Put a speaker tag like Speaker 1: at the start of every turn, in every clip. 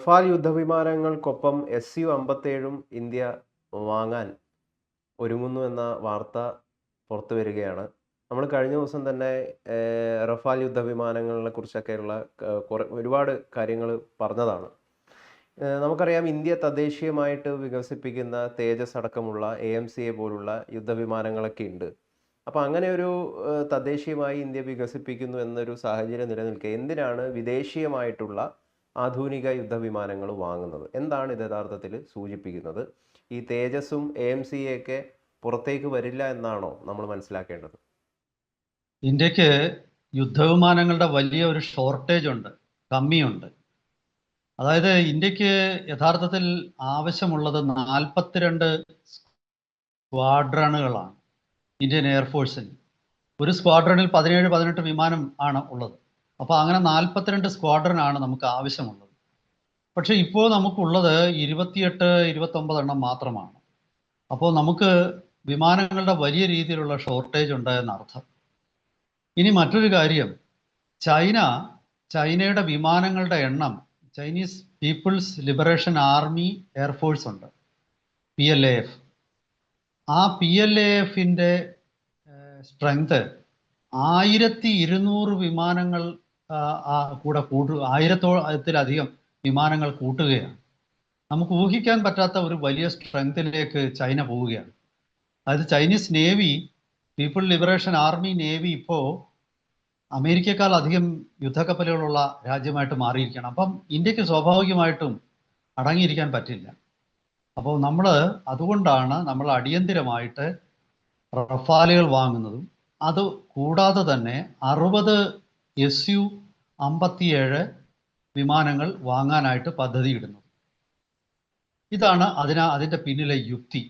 Speaker 1: Rafale യുദ്ധവിമാനങ്ങൾക്കൊപ്പം S U അമ്പത്തേഴും India വാങ്ങാൻ ഒരുങ്ങുന്നു എന്ന വാർത്ത പുറത്തു വരികയാണ്. നമ്മൾ കഴിഞ്ഞ ദിവസം തന്നെ റഫാൽ യുദ്ധവിമാനങ്ങളെ കുറിച്ചൊക്കെയുള്ള ഒരുപാട് കാര്യങ്ങൾ പറഞ്ഞതാണ്. നമുക്കറിയാം ഇന്ത്യ തദ്ദേശീയമായിട്ട് വികസിപ്പിക്കുന്ന തേജസ് അടക്കമുള്ള എ എം സി എ പോലുള്ള യുദ്ധവിമാനങ്ങളൊക്കെ ഉണ്ട്. അപ്പോൾ അങ്ങനെ ഒരു തദ്ദേശീയമായി ഇന്ത്യ വികസിപ്പിക്കുന്നു എന്നൊരു സാഹചര്യം നിലനിൽക്കുക എന്തിനാണ് വിദേശീയമായിട്ടുള്ള ആധുനിക യുദ്ധവിമാനങ്ങൾ വാങ്ങുന്നത്. എന്താണ് ഇത് യഥാർത്ഥത്തിൽ സൂചിപ്പിക്കുന്നത്? ഈ തേജസ്സും എ എം സി ഒക്കെ പുറത്തേക്ക് വരില്ല എന്നാണോ നമ്മൾ മനസ്സിലാക്കേണ്ടത്?
Speaker 2: ഇന്ത്യയ്ക്ക് യുദ്ധവിമാനങ്ങളുടെ വലിയ ഒരു ഷോർട്ടേജ് ഉണ്ട് കമ്മിയുണ്ട്. അതായത് ഇന്ത്യയ്ക്ക് യഥാർത്ഥത്തിൽ ആവശ്യമുള്ളത് നാൽപ്പത്തിരണ്ട് സ്ക്വാഡ്രണുകളാണ് ഇന്ത്യൻ എയർഫോഴ്സിന്. ഒരു സ്ക്വാഡ്രണിൽ പതിനേഴ് പതിനെട്ട് വിമാനം ആണ് ഉള്ളത്. അപ്പോൾ അങ്ങനെ നാൽപ്പത്തിരണ്ട് സ്ക്വാഡ്രനാണ് നമുക്ക് ആവശ്യമുള്ളത്. പക്ഷേ ഇപ്പോൾ നമുക്കുള്ളത് ഇരുപത്തിയെട്ട് ഇരുപത്തൊമ്പത് എണ്ണം മാത്രമാണ്. അപ്പോൾ നമുക്ക് വിമാനങ്ങളുടെ വലിയ രീതിയിലുള്ള ഷോർട്ടേജ് ഉണ്ട് എന്നർത്ഥം ഇനി മറ്റൊരു കാര്യം. ചൈന ചൈനയുടെ വിമാനങ്ങളുടെ എണ്ണം Chinese people's liberation army air force ഉണ്ട് പി എൽ എ എഫ്. ആ പി എൽ എ എഫിന്റെ സ്ട്രെങ്ത് ആയിരത്തി ഇരുന്നൂറ് വിമാനങ്ങൾ കൂടെ കൂട്ടു ആയിരത്തോളത്തിലധികം വിമാനങ്ങൾ കൂട്ടുകയാണ്. നമുക്ക് ഊഹിക്കാൻ പറ്റാത്ത ഒരു വലിയ സ്ട്രെങ്തിലേക്ക് ചൈന പോവുകയാണ്. അതായത് Chinese navy people liberation army navy ഇപ്പോൾ അമേരിക്കക്കാൾ അധികം യുദ്ധക്കപ്പലുകളുള്ള രാജ്യമായിട്ട് മാറിയിരിക്കുകയാണ്. അപ്പം ഇന്ത്യയ്ക്ക് സ്വാഭാവികമായിട്ടും അടങ്ങിയിരിക്കാൻ പറ്റില്ല. അപ്പോൾ നമ്മൾ അതുകൊണ്ടാണ് നമ്മൾ അടിയന്തിരമായിട്ട് റഫാലുകൾ വാങ്ങുന്നതും അത് കൂടാതെ തന്നെ അറുപത് എസ് യു അമ്പത്തിയേഴ് വിമാനങ്ങൾ വാങ്ങാനായിട്ട് പദ്ധതിയിടുന്നത് ഇതാണ് അതിന് അതിന്റെ പിന്നിലെ യുക്തി.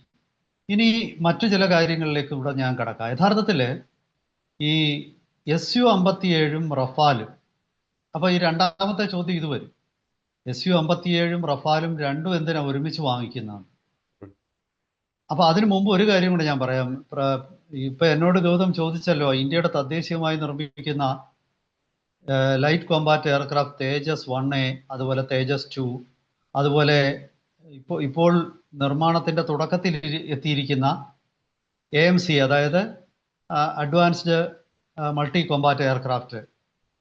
Speaker 2: ഇനി മറ്റു ചില കാര്യങ്ങളിലേക്ക് ഇവിടെ ഞാൻ കടക്കാം. യഥാർത്ഥത്തിൽ ഈ എസ് യു അമ്പത്തിയേഴും റഫാലും അപ്പോൾ ഈ രണ്ടാമത്തെ ചോദ്യം ഇത് വരും. എസ് യു അമ്പത്തിയേഴും റഫാലും രണ്ടും എന്തിനാ ഒരുമിച്ച് വാങ്ങിക്കുന്നതാണ്? അപ്പോൾ അതിനു മുമ്പ് ഒരു കാര്യം കൂടെ ഞാൻ പറയാം. ഇപ്പം എന്നോട് ഗൗതം ചോദിച്ചല്ലോ ഇന്ത്യയുടെ തദ്ദേശീയമായി നിർമ്മിക്കുന്ന light combat aircraft Tejas one A അതുപോലെ തേജസ് ടു അതുപോലെ ഇപ്പോൾ ഇപ്പോൾ നിർമ്മാണത്തിന്റെ തുടക്കത്തിൽ എത്തിയിരിക്കുന്ന എ എം സി അതായത് advanced multi combat aircraft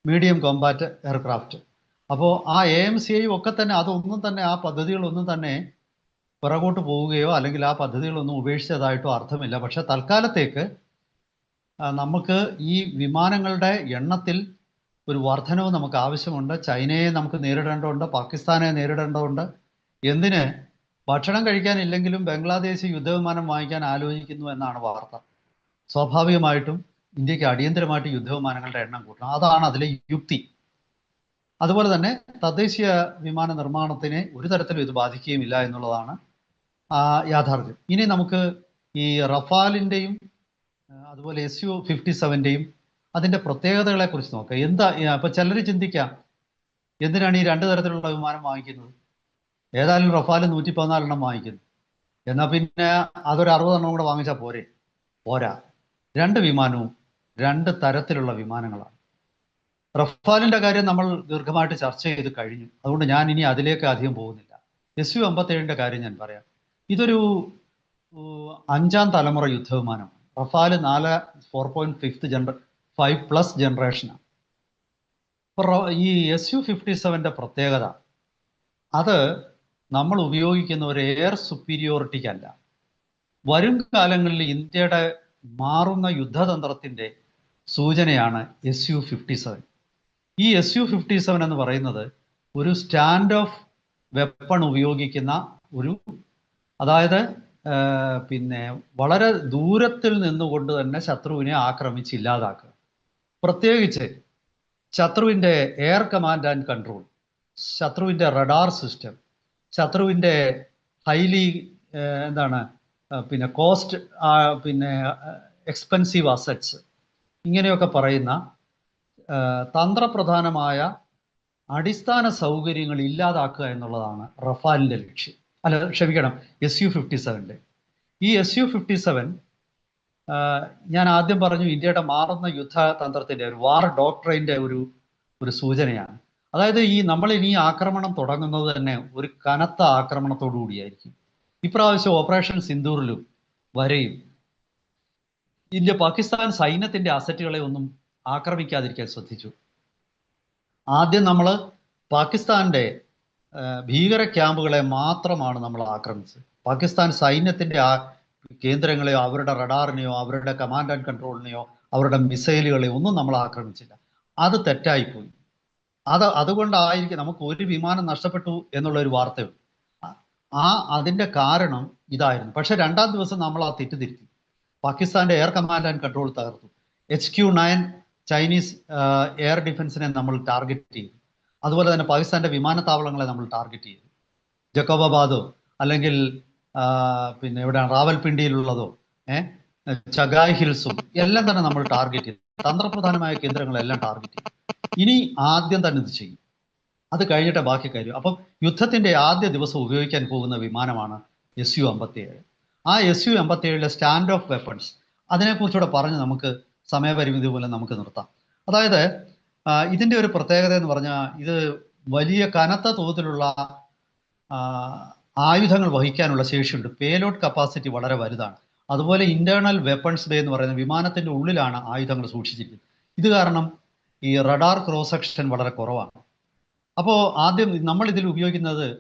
Speaker 2: medium combat aircraft. അപ്പോൾ ആ എ എം സി ഐയും ഒക്കെ തന്നെ അതൊന്നും തന്നെ ആ പദ്ധതികളൊന്നും തന്നെ പിറകോട്ട് പോവുകയോ അല്ലെങ്കിൽ ആ പദ്ധതികളൊന്നും ഉപേക്ഷിച്ചതായിട്ടോ അർത്ഥമില്ല. പക്ഷെ തൽക്കാലത്തേക്ക് നമുക്ക് ഈ വിമാനങ്ങളുടെ എണ്ണത്തിൽ ഒരു വർധനവ് നമുക്ക് ആവശ്യമുണ്ട്. ചൈനയെ നമുക്ക് നേരിടേണ്ടതുണ്ട്. പാകിസ്ഥാനെ നേരിടേണ്ടതുണ്ട്. എന്തിന്? ഭക്ഷണം കഴിക്കാനില്ലെങ്കിലും ബംഗ്ലാദേശ് യുദ്ധവിമാനം വാങ്ങിക്കാൻ ആലോചിക്കുന്നു എന്നാണ് വാർത്ത. സ്വാഭാവികമായിട്ടും ഇന്ത്യയ്ക്ക് അടിയന്തരമായിട്ട് യുദ്ധവിമാനങ്ങളുടെ എണ്ണം കൂട്ടണം. അതാണ് അതിലെ യുക്തി. അതുപോലെ തന്നെ തദ്ദേശീയ വിമാന നിർമ്മാണത്തിനെ ഒരു തരത്തിലും ഇത് ബാധിക്കുകയുമില്ല എന്നുള്ളതാണ് യാഥാർത്ഥ്യം. ഇനി നമുക്ക് ഈ റഫാലിന്റെയും അതുപോലെ എസ് യു ഫിഫ്റ്റി സെവന്റെയും അതിന്റെ പ്രത്യേകതകളെ കുറിച്ച് നോക്കുക എന്താ അപ്പൊ ചിലർ ചിന്തിക്കാം എന്തിനാണ് ഈ രണ്ട് തരത്തിലുള്ള വിമാനം വാങ്ങിക്കുന്നത്? ഏതായാലും റഫാൽ നൂറ്റി പതിനാലെണ്ണം വാങ്ങിക്കുന്നു. എന്നാൽ പിന്നെ അതൊരു അറുപതെണ്ണം കൂടെ വാങ്ങിച്ചാൽ പോരെ? പോരാ. രണ്ട് വിമാനവും രണ്ട് തരത്തിലുള്ള വിമാനങ്ങളാണ്. റഫാലിന്റെ കാര്യം നമ്മൾ ദീർഘമായിട്ട് ചർച്ച ചെയ്ത് കഴിഞ്ഞു. അതുകൊണ്ട് ഞാൻ ഇനി അതിലേക്ക് അധികം പോകുന്നില്ല. എസ് യു അമ്പത്തേഴിന്റെ കാര്യം ഞാൻ പറയാം. ഇതൊരു അഞ്ചാം തലമുറ യുദ്ധവിമാനം റഫാൽ നാല് ഫോർ പോയിന്റ് ഫിഫ്ത്ത് ജനറ ഫൈവ് പ്ലസ് ജനറേഷനാണ് ഈ എസ് യു ഫിഫ്റ്റി സെവന്റെ പ്രത്യേകത അത് നമ്മൾ ഉപയോഗിക്കുന്ന ഒരു എയർ സുപ്പീരിയോറിറ്റിക്കല്ല വരും കാലങ്ങളിൽ ഇന്ത്യയുടെ മാറുന്ന യുദ്ധതന്ത്രത്തിന്റെ സൂചനയാണ് എസ് യു ഫിഫ്റ്റി സെവൻ ഈ എസ് യു ഫിഫ്റ്റി സെവൻ എന്ന് പറയുന്നത് ഒരു സ്റ്റാൻഡ് ഓഫ് വെപ്പൺ ഉപയോഗിക്കുന്ന ഒരു അതായത് പിന്നെ വളരെ ദൂരത്തിൽ നിന്നുകൊണ്ട് തന്നെ ശത്രുവിനെ ആക്രമിച്ച് ഇല്ലാതാക്കുക. പ്രത്യേകിച്ച് ശത്രുവിന്റെ എയർ കമാൻഡ് ആൻഡ് കൺട്രോൾ ശത്രുവിന്റെ റഡാർ സിസ്റ്റം ശത്രുവിന്റെ ഹൈലി എന്താണ് പിന്നെ കോസ്റ്റ് പിന്നെ എക്സ്പെൻസീവ് അസറ്റ്സ് ഇങ്ങനെയൊക്കെ പറയുന്ന തന്ത്രപ്രധാനമായ അടിസ്ഥാന സൗകര്യങ്ങൾ ഇല്ലാതാക്കുക എന്നുള്ളതാണ് റഫാലിന്റെ ലക്ഷ്യം. അല്ല ക്ഷമിക്കണം എസ് യു ഫിഫ്റ്റി സെവന്റെ ഈ എസ് യു ഫിഫ്റ്റി സെവൻ ഞാൻ ആദ്യം പറഞ്ഞു ഇന്ത്യയുടെ മാറുന്ന യുദ്ധതന്ത്രത്തിന്റെ ഒരു വാർ ഡോക്ടറിന്റെ ഒരു ഒരു സൂചനയാണ്. അതായത് ഈ നമ്മൾ ഇനി ആക്രമണം തുടങ്ങുന്നത് തന്നെ ഒരു കനത്ത ആക്രമണത്തോടു കൂടിയായിരിക്കും. ഇപ്രാവശ്യം ഓപ്പറേഷൻ സിന്ദൂറിലും വരെയും ഇന്ത്യ പാകിസ്ഥാൻ സൈന്യത്തിന്റെ അസറ്റുകളെ ഒന്നും ആക്രമിക്കാതിരിക്കാൻ ശ്രദ്ധിച്ചു. ആദ്യം നമ്മൾ പാകിസ്ഥാന്റെ ഭീകര ക്യാമ്പുകളെ മാത്രമാണ് നമ്മൾ ആക്രമിച്ചത്. പാകിസ്ഥാൻ സൈന്യത്തിന്റെ കേന്ദ്രങ്ങളെയോ അവരുടെ റഡാറിനെയോ അവരുടെ കമാൻഡ് ആൻഡ് കൺട്രോളിനെയോ അവരുടെ മിസൈലുകളെയോ ഒന്നും നമ്മൾ ആക്രമിച്ചില്ല. അത് തെറ്റായിപ്പോയി. അത് അതുകൊണ്ടായിരിക്കും നമുക്ക് ഒരു വിമാനം നഷ്ടപ്പെട്ടു എന്നുള്ള ഒരു വാർത്തയുണ്ട്. ആ- അതിന്റെ കാരണം ഇതായിരുന്നു. പക്ഷെ രണ്ടാം ദിവസം നമ്മൾ ആ തെറ്റിദ്ധരിച്ചു പാകിസ്ഥാന്റെ എയർ കമാൻഡ് ആൻഡ് കൺട്രോൾ തകർത്തു. H Q nine Chinese air ഡിഫൻസിനെ നമ്മൾ ടാർഗറ്റ് ചെയ്തു. അതുപോലെ തന്നെ പാകിസ്ഥാന്റെ വിമാനത്താവളങ്ങളെ നമ്മൾ ടാർഗറ്റ് ചെയ്തു. ജക്കോബാബാദോ അല്ലെങ്കിൽ പിന്നെ എവിടെയാണ്? റാവൽപിണ്ടിയിലുള്ളതോ? ഏഹ് ചഗായ് ഹിൽസും എല്ലാം തന്നെ നമ്മൾ ടാർഗറ്റ് ചെയ്തു. തന്ത്രപ്രധാനമായ കേന്ദ്രങ്ങളെല്ലാം ടാർഗറ്റ് ചെയ്തു. ഇനി ആദ്യം തന്നെ ഇത് ചെയ്യും. അത് കഴിഞ്ഞിട്ട് ബാക്കി കാര്യം. അപ്പം യുദ്ധത്തിന്റെ ആദ്യ ദിവസം ഉപയോഗിക്കാൻ പോകുന്ന വിമാനമാണ് എസ് യു അമ്പത്തിയേഴ്. ആ എസ് യു അമ്പത്തിയേഴിലെ സ്റ്റാൻഡ് ഓഫ് വെപ്പൺസ് അതിനെക്കുറിച്ചുകൂടെ പറഞ്ഞ് നമുക്ക് സമയപരിമിതി പോലെ നമുക്ക് നിർത്താം. അതായത് ഇതിന്റെ ഒരു പ്രത്യേകത എന്ന് പറഞ്ഞാൽ ഇത് വലിയ കനത്ത തോതിലുള്ള ആയുധങ്ങൾ വഹിക്കാനുള്ള ശേഷിയുണ്ട്. പേലോഡ് കപ്പാസിറ്റി വളരെ വലുതാണ്. അതുപോലെ ഇന്റേണൽ വെപ്പൺസ് ബേ എന്ന് പറയുന്ന വിമാനത്തിന്റെ ഉള്ളിലാണ് ആയുധങ്ങൾ സൂക്ഷിച്ചിരിക്കുന്നത്. ഇത് കാരണം ഈ റഡാർ ക്രോസ് സെക്ഷൻ വളരെ കുറവാണ്. അപ്പോൾ ആദ്യം നമ്മൾ ഇതിൽ ഉപയോഗിക്കുന്നത്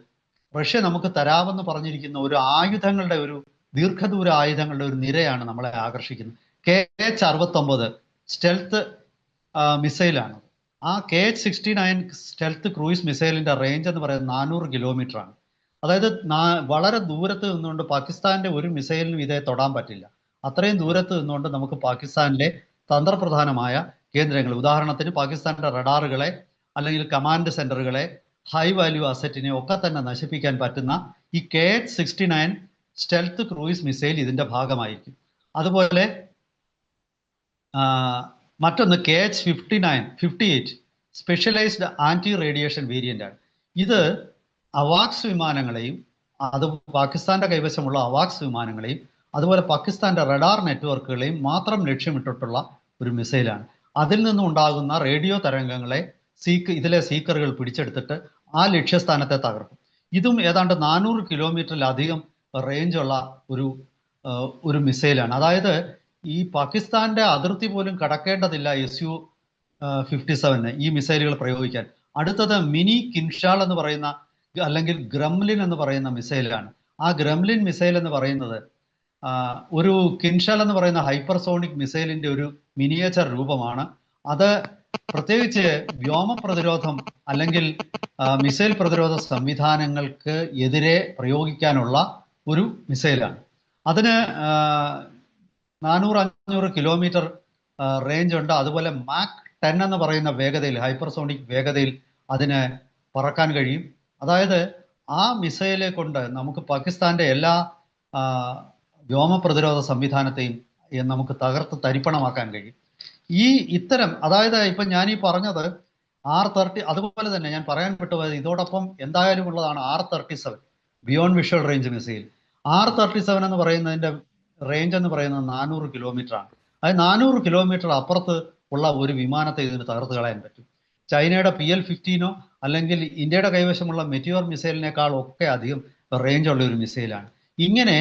Speaker 2: റഷ്യ നമുക്ക് തരാമെന്ന് പറഞ്ഞിരിക്കുന്ന ഒരു ആയുധങ്ങളുടെ ഒരു ദീർഘദൂര ആയുധങ്ങളുടെ ഒരു നിരയാണ് നമ്മളെ ആകർഷിക്കുന്നത്. കെ എച്ച് അറുപത്തൊമ്പത് സ്റ്റെൽത്ത് മിസൈലാണ് ആ K H sixty nine stealth cruise മിസൈലിന്റെ range എന്ന് പറയുന്നത് നാനൂറ് കിലോമീറ്റർ ആണ്. അതായത് വളരെ ദൂരത്ത് നിന്നുകൊണ്ട് പാകിസ്ഥാന്റെ ഒരു മിസൈലിനും ഇതേ തൊടാൻ പറ്റില്ല. അത്രയും ദൂരത്ത് നിന്നുകൊണ്ട് നമുക്ക് പാകിസ്ഥാനിലെ തന്ത്രപ്രധാനമായ കേന്ദ്രങ്ങൾ ഉദാഹരണത്തിന് പാകിസ്ഥാന്റെ റഡാറുകളെ അല്ലെങ്കിൽ കമാൻഡ് സെന്ററുകളെ ഹൈ വാല്യൂ അസറ്റിനെ ഒക്കെ തന്നെ നശിപ്പിക്കാൻ പറ്റുന്ന ഈ K H sixty nine stealth cruise missile ഇതിന്റെ ഭാഗമായിരിക്കും. അതുപോലെ മറ്റൊന്ന് K H fifty nine fifty eight specialised anti radiation variant ആണ്. ഇത് അവാക്സ് വിമാനങ്ങളെയും അത് പാകിസ്ഥാന്റെ കൈവശമുള്ള അവാക്സ് വിമാനങ്ങളെയും അതുപോലെ പാകിസ്ഥാന്റെ റഡാർ നെറ്റ്വർക്കുകളെയും മാത്രം ലക്ഷ്യമിട്ടിട്ടുള്ള ഒരു മിസൈലാണ്. അതിൽ നിന്നും ഉണ്ടാകുന്ന റേഡിയോ തരംഗങ്ങളെ സീക്ക് ഇതിലെ സീക്കറുകൾ പിടിച്ചെടുത്തിട്ട് ആ ലക്ഷ്യസ്ഥാനത്തെ തകർക്കും. ഇതും ഏതാണ്ട് നാനൂറ് കിലോമീറ്ററിലധികം റേഞ്ചുള്ള ഒരു ഒരു മിസൈലാണ്. അതായത് ഈ പാകിസ്ഥാന്റെ അതിർത്തി പോലും കടക്കേണ്ടതില്ല എസ് യു ഫിഫ്റ്റി സെവന് ഈ മിസൈലുകൾ പ്രയോഗിക്കാൻ. അടുത്തത് മിനി കിൻഷാൾ എന്ന് പറയുന്ന അല്ലെങ്കിൽ ഗ്രംലിൻ എന്ന് പറയുന്ന മിസൈലാണ്. ആ ഗ്രംലിൻ മിസൈൽ എന്ന് പറയുന്നത് ഒരു കിൻഷൽ എന്ന് പറയുന്ന ഹൈപ്പർസോണിക് മിസൈലിന്റെ ഒരു മിനിയേച്ചർ രൂപമാണ്. അത് പ്രത്യേകിച്ച് വ്യോമ പ്രതിരോധം അല്ലെങ്കിൽ മിസൈൽ പ്രതിരോധ സംവിധാനങ്ങൾക്ക് എതിരെ പ്രയോഗിക്കാനുള്ള ഒരു മിസൈലാണ്. അതിന് നാനൂറ് അഞ്ഞൂറ് കിലോമീറ്റർ റേഞ്ച് ഉണ്ട്. അതുപോലെ മാക് ടെൻ എന്ന് പറയുന്ന വേഗതയിൽ ഹൈപ്പർസോണിക് വേഗതയിൽ അതിന് പറക്കാൻ കഴിയും. അതായത് ആ മിസൈലെ കൊണ്ട് നമുക്ക് പാകിസ്ഥാന്റെ എല്ലാ വ്യോമ പ്രതിരോധ സംവിധാനത്തെയും നമുക്ക് തകർത്ത് തരിപ്പണമാക്കാൻ കഴിയും. ഈ ഇത്തരം അതായത് ഇപ്പൊ ഞാൻ ഈ പറഞ്ഞത് ആർ തേർട്ടി അതുപോലെ തന്നെ ഞാൻ പറയാൻ വിട്ടുപോയത് ഇതോടൊപ്പം എന്തായാലും ഉള്ളതാണ് R thirty seven beyond visual range missile. R thirty seven എന്ന് പറയുന്നതിന്റെ റേഞ്ച് എന്ന് പറയുന്നത് നാനൂറ് കിലോമീറ്റർ ആണ് അത് നാനൂറ് കിലോമീറ്റർ അപ്പുറത്ത് ഉള്ള ഒരു വിമാനത്തെ ഇതിന് തകർത്ത് കളയാൻ പറ്റും. ചൈനയുടെ പി എൽ ഫിഫ്റ്റീനോ അല്ലെങ്കിൽ ഇന്ത്യയുടെ കൈവശമുള്ള മെറ്റിയോർ മിസൈലിനേക്കാൾ ഒക്കെ അധികം റേഞ്ച് ഉള്ള ഒരു മിസൈലാണ് ഇങ്ങനെ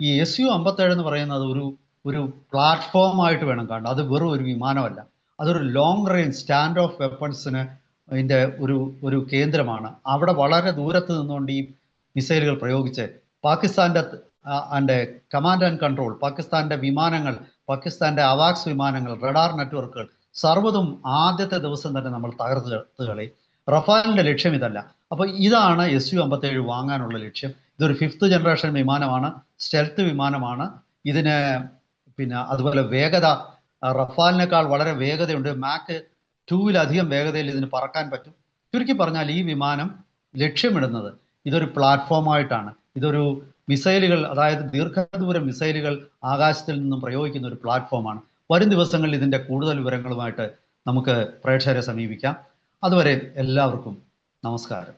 Speaker 2: ഈ എസ് യു അമ്പത്തേഴ് എന്ന് പറയുന്നത് ഒരു ഒരു പ്ലാറ്റ്ഫോം ആയിട്ട് വേണം കാണാൻ. അത് വെറും ഒരു വിമാനമല്ല. അതൊരു ലോങ് റേഞ്ച് സ്റ്റാൻഡ് ഓഫ് വെപ്പൺസിന് അതിന്റെ ഒരു ഒരു കേന്ദ്രമാണ്. അവിടെ വളരെ ദൂരത്ത് നിന്നുകൊണ്ട് ഈ മിസൈലുകൾ പ്രയോഗിച്ച് പാകിസ്ഥാന്റെ അതിന്റെ കമാൻഡ് ആൻഡ് കൺട്രോൾ പാകിസ്ഥാന്റെ വിമാനങ്ങൾ പാകിസ്ഥാന്റെ അവാക്സ് വിമാനങ്ങൾ റഡാർ നെറ്റ്വർക്കുകൾ സർവതും ആദ്യത്തെ ദിവസം തന്നെ നമ്മൾ തകർത്ത് കളി റഫാലിന്റെ ലക്ഷ്യം ഇതല്ല. അപ്പൊ ഇതാണ് എസ് യു അമ്പത്തേഴ് വാങ്ങാനുള്ള ലക്ഷ്യം. ഇതൊരു ഫിഫ്ത്ത് ജനറേഷൻ വിമാനമാണ് സ്റ്റെൽത്ത് വിമാനമാണ്. ഇതിന് പിന്നെ അതുപോലെ വേഗത റഫാലിനേക്കാൾ വളരെ വേഗതയുണ്ട്. മാക്ക് ടൂവിലധികം വേഗതയിൽ ഇതിന് പറക്കാൻ പറ്റും. ചുരുക്കി പറഞ്ഞാൽ ഈ വിമാനം ലക്ഷ്യമിടുന്നത് ഇതൊരു പ്ലാറ്റ്ഫോമായിട്ടാണ്. ഇതൊരു മിസൈലുകൾ അതായത് ദീർഘദൂര മിസൈലുകൾ ആകാശത്തിൽ നിന്നും പ്രയോഗിക്കുന്ന ഒരു പ്ലാറ്റ്ഫോമാണ്. വരും ദിവസങ്ങളിൽ ഇതിന്റെ കൂടുതൽ വിവരങ്ങളുമായിട്ട് നമുക്ക് പ്രേക്ഷകരെ സമീപിക്കാം. അതുവരെ എല്ലാവർക്കും നമസ്കാരം.